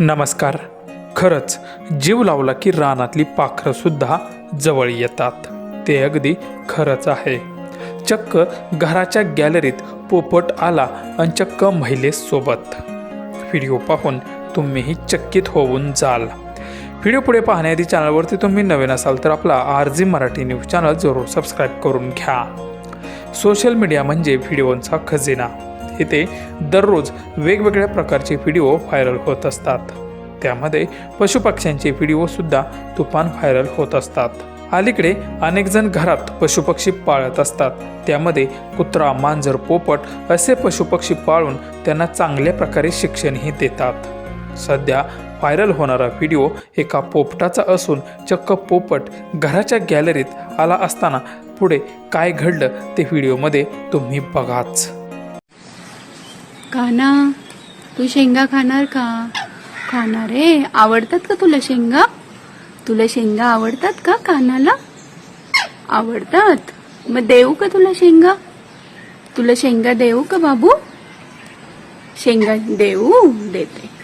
नमस्कार. खरंच जीव लावला की रानातली पाखरं सुद्धा जवळ येतात. ते अगदी खरंच आहे. चक्क घराच्या गॅलरीत पोपट आला आणि चक्क महिलेसोबत. व्हिडिओ पाहून तुम्हीही चकित होऊन जाल. व्हिडिओ पुढे पाहण्याआधी चॅनलवरती तुम्ही नवीन असाल तर आपला R G Marathi news channel जरूर सबस्क्राईब करून घ्या. सोशल मीडिया म्हणजे व्हिडिओंचा खजिना. इथे दररोज वेगवेगळ्या प्रकारचे व्हिडिओ व्हायरल होत असतात. त्यामध्ये पशुपक्ष्यांचे व्हिडिओसुद्धा तुफान व्हायरल होत असतात. अलीकडे अनेक जण घरात पशुपक्षी पाळत असतात. त्यामध्ये कुत्रा मांजर पोपट असे पशुपक्षी पाळून त्यांना चांगल्या प्रकारे शिक्षणही देतात. सध्या व्हायरल होणारा व्हिडिओ एका पोपटाचा असून चक्क पोपट घराच्या गॅलरीत आला असताना पुढे काय घडलं ते व्हिडिओमध्ये तुम्ही बघाच. काना तू शेंगा खाणार का? खाणार रे आवडतात का तुला शेंगा? तुला शेंगा आवडतात का कानाला आवडतात. मग देऊ का तुला शेंगा? तुला शेंगा देऊ का बाबू? शेंगा देऊ देते.